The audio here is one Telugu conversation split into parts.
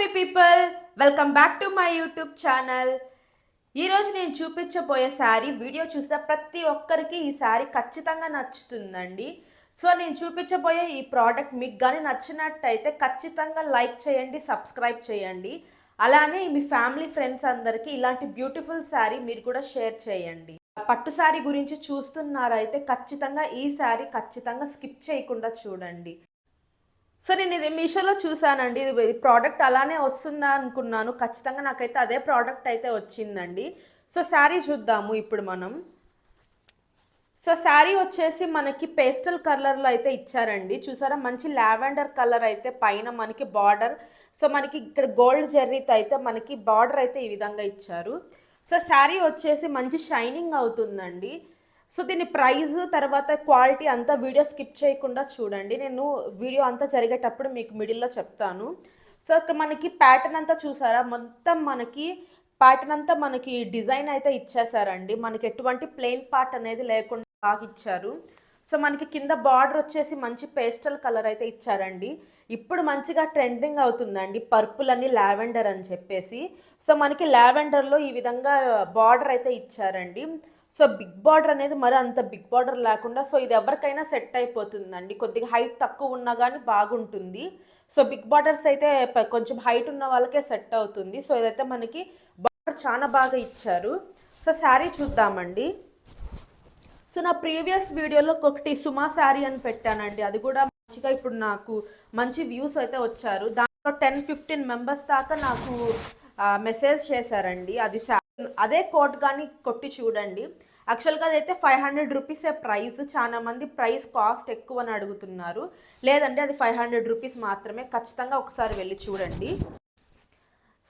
Happy people welcome back to my YouTube channel ఈరోజు నేను చూపించబోయే శారీ వీడియో చూస్తే ప్రతి ఒక్కరికి ఈ శారీ ఖచ్చితంగా నచ్చుతుందండి. సో నేను చూపించబోయే ఈ ప్రోడక్ట్ మీకు కానీ నచ్చినట్టయితే ఖచ్చితంగా లైక్ చేయండి సబ్స్క్రైబ్ చేయండి. అలానే మీ ఫ్యామిలీ ఫ్రెండ్స్ అందరికీ ఇలాంటి బ్యూటిఫుల్ శారీ మీరు కూడా షేర్ చేయండి. పట్టు శారీ గురించి చూస్తున్నారైతే ఖచ్చితంగా ఈ శారీ ఖచ్చితంగా స్కిప్ చేయకుండా చూడండి. సో నేను ఇది మీషోలో చూసానండి ఇది ప్రోడక్ట్ అలానే వస్తుందా అనుకున్నాను. ఖచ్చితంగా నాకైతే అదే ప్రోడక్ట్ అయితే వచ్చిందండి. సో శారీ చూద్దాము ఇప్పుడు మనం. సో శారీ వచ్చేసి మనకి పేస్టల్ కలర్లో అయితే ఇచ్చారండి. చూసారా? మంచి లావెండర్ కలర్ అయితే పైన మనకి బార్డర్. సో మనకి ఇక్కడ గోల్డ్ జెర్రీతో అయితే మనకి బార్డర్ అయితే ఈ విధంగా ఇచ్చారు. సో శారీ వచ్చేసి మంచి షైనింగ్ అవుతుందండి. సో దీని ప్రైస్ తర్వాత క్వాలిటీ అంతా వీడియో స్కిప్ చేయకుండా చూడండి. నేను వీడియో అంతా జరిగేటప్పుడు మీకు మిడిల్లో చెప్తాను. సో ఇక్కడ మనకి ప్యాటర్న్ అంతా చూసారా? మొత్తం మనకి ప్యాటర్న్ అంతా మనకి డిజైన్ అయితే ఇచ్చేసారండి. మనకి ఎటువంటి ప్లెయిన్ పార్ట్ అనేది లేకుండా బాగా ఇచ్చారు. సో మనకి కింద బార్డర్ వచ్చేసి మంచి పేస్టల్ కలర్ అయితే ఇచ్చారండి. ఇప్పుడు మంచిగా ట్రెండింగ్ అవుతుందండి. పర్పుల్ అని లావెండర్ అని చెప్పేసి. సో మనకి లావెండర్లో ఈ విధంగా బార్డర్ అయితే ఇచ్చారండి. సో బిగ్ బార్డర్ అనేది మరి అంత బిగ్ బార్డర్ లేకుండా సో ఇది ఎవరికైనా సెట్ అయిపోతుందండి. కొద్దిగా హైట్ తక్కువ ఉన్నా కానీ బాగుంటుంది. సో బిగ్ బార్డర్స్ అయితే కొంచెం హైట్ ఉన్న వాళ్ళకే సెట్ అవుతుంది. సో ఇదైతే మనకి బార్డర్ చాలా బాగా ఇచ్చారు. సో శారీ చూద్దామండి. సో నా ప్రీవియస్ వీడియోలో ఒకటి సుమా శారీ అని పెట్టానండి. అది కూడా మంచిగా ఇప్పుడు నాకు మంచి వ్యూస్ అయితే వచ్చారు. దాంట్లో టెన్ ఫిఫ్టీన్ మెంబర్స్ దాకా నాకు మెసేజ్ చేశారండి. అది అదే కోట్ కానీ కొట్టి చూడండి. యాక్చువల్గా అదైతే ఫైవ్ హండ్రెడ్ రూపీసే ప్రైస్. చాలా మంది ప్రైస్ కాస్ట్ ఎక్కువ అని అడుగుతున్నారు. లేదంటే అది ఫైవ్ హండ్రెడ్ రూపీస్ మాత్రమే. ఖచ్చితంగా ఒకసారి వెళ్ళి చూడండి.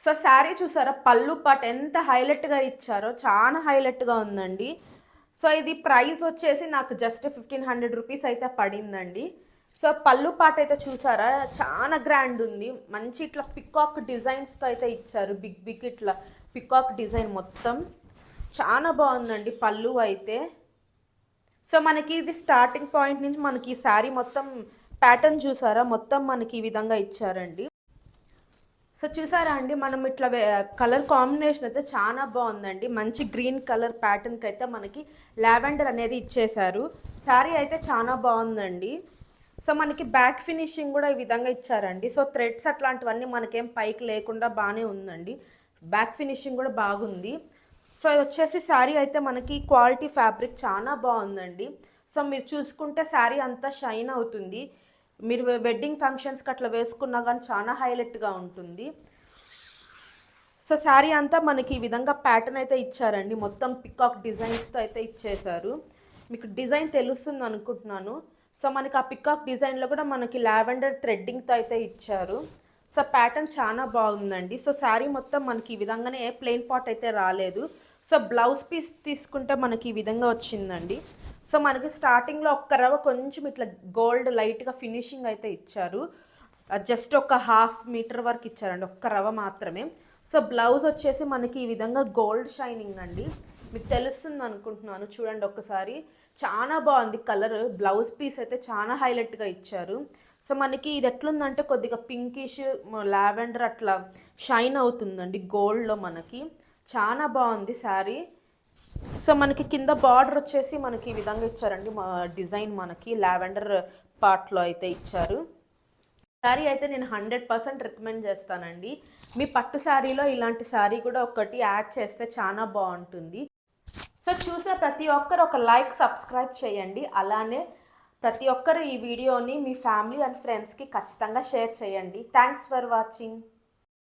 సో శారీ చూసారా? పళ్ళు పాట ఎంత హైలైట్గా ఇచ్చారో చాలా హైలైట్గా ఉందండి. సో ఇది ప్రైస్ వచ్చేసి నాకు జస్ట్ ఫిఫ్టీన్ హండ్రెడ్ రూపీస్ అయితే పడిందండి. సో పళ్ళు పాట అయితే చూసారా? చాలా గ్రాండ్ ఉంది. మంచి ఇట్లా పికాక్ డిజైన్స్తో అయితే ఇచ్చారు. బిగ్ బిగ్ ఇట్లా పికాక్ డిజైన్ మొత్తం. చాలా బాగుందండి పళ్ళు అయితే. సో మనకి ఇది స్టార్టింగ్ పాయింట్ నుంచి మనకి ఈ శారీ మొత్తం ప్యాటర్న్ చూసారా? మొత్తం మనకి ఈ విధంగా ఇచ్చారండి. సో చూసారా అండి మనం ఇట్లా కలర్ కాంబినేషన్ అయితే చాలా బాగుందండి. మంచి గ్రీన్ కలర్ ప్యాటర్న్కి అయితే మనకి లావెండర్ అనేది ఇచ్చేశారు. శారీ అయితే చాలా బాగుందండి. సో మనకి బ్యాక్ ఫినిషింగ్ కూడా ఈ విధంగా ఇచ్చారండి. సో థ్రెడ్స్ అట్లాంటివన్నీ మనకేం పైకి లేకుండా బాగానే ఉందండి. బ్యాక్ ఫినిషింగ్ కూడా బాగుంది. సో ఇది వచ్చేసి శారీ అయితే మనకి క్వాలిటీ ఫ్యాబ్రిక్ చాలా బాగుందండి. సో మీరు చూసుకుంటే శారీ అంతా షైన్ అవుతుంది. మీరు వెడ్డింగ్ ఫంక్షన్స్కి అట్లా వేసుకున్నా కానీ చాలా హైలైట్గా ఉంటుంది. సో శారీ అంతా మనకి ఈ విధంగా ప్యాటర్న్ అయితే ఇచ్చారండి. మొత్తం పికాక్ డిజైన్స్తో అయితే ఇచ్చేశారు. మీకు డిజైన్ తెలుస్తుంది అనుకుంటున్నాను సో మనకి ఆ పికాక్ డిజైన్లో కూడా మనకి లావెండర్ థ్రెడ్డింగ్తో అయితే ఇచ్చారు. సో ప్యాటర్న్ చాలా బాగుందండి. సో శారీ మొత్తం మనకి ఈ విధంగానే ఏ ప్లెయిన్ పాట్ అయితే రాలేదు. సో బ్లౌజ్ పీస్ తీసుకుంటే మనకి ఈ విధంగా వచ్చిందండి. సో మనకి స్టార్టింగ్లో ఒక్క రవ కొంచెం ఇట్లా గోల్డ్ లైట్గా ఫినిషింగ్ అయితే ఇచ్చారు. జస్ట్ ఒక హాఫ్ మీటర్ వరకు ఇచ్చారండి ఒక్క రవ మాత్రమే. సో బ్లౌజ్ వచ్చేసి మనకి ఈ విధంగా గోల్డ్ షైనింగ్ అండి. మీకు తెలుస్తుంది అనుకుంటున్నాను. చూడండి ఒక్కసారి. చాలా బాగుంది కలర్. బ్లౌజ్ పీస్ అయితే చాలా హైలైట్గా ఇచ్చారు. సో మనకి ఇది ఎట్లుందంటే కొద్దిగా పింకిష్ లావెండర్ అట్లా షైన్ అవుతుందండి గోల్డ్లో మనకి. చాలా బాగుంది శారీ. సో మనకి కింద బార్డర్ వచ్చేసి మనకి ఈ విధంగా ఇచ్చారండి. మా డిజైన్ మనకి లావెండర్ పార్ట్లో అయితే ఇచ్చారు. శారీ అయితే నేను హండ్రెడ్ పర్సెంట్ రికమెండ్ చేస్తానండి. మీ పట్టు శారీలో ఇలాంటి శారీ కూడా ఒకటి యాడ్ చేస్తే చాలా బాగుంటుంది. సో చూసిన ప్రతి ఒక్కరు ఒక లైక్ సబ్స్క్రైబ్ చేయండి. అలానే ప్రతి ఒక్కరు ఈ వీడియోని మీ ఫ్యామిలీ అండ్ ఫ్రెండ్స్కి ఖచ్చితంగా షేర్ చేయండి. Thanks for watching.